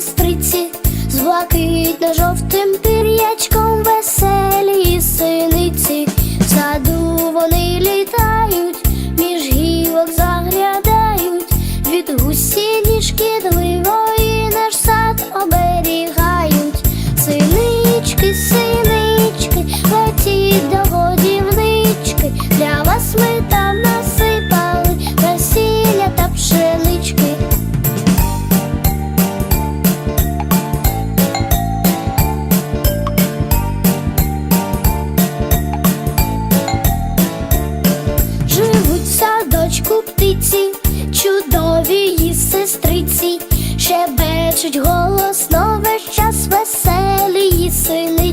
сестриці, з блакитно-жовтим пір'ячком веселі Шепчуть голосно весь час веселі сини.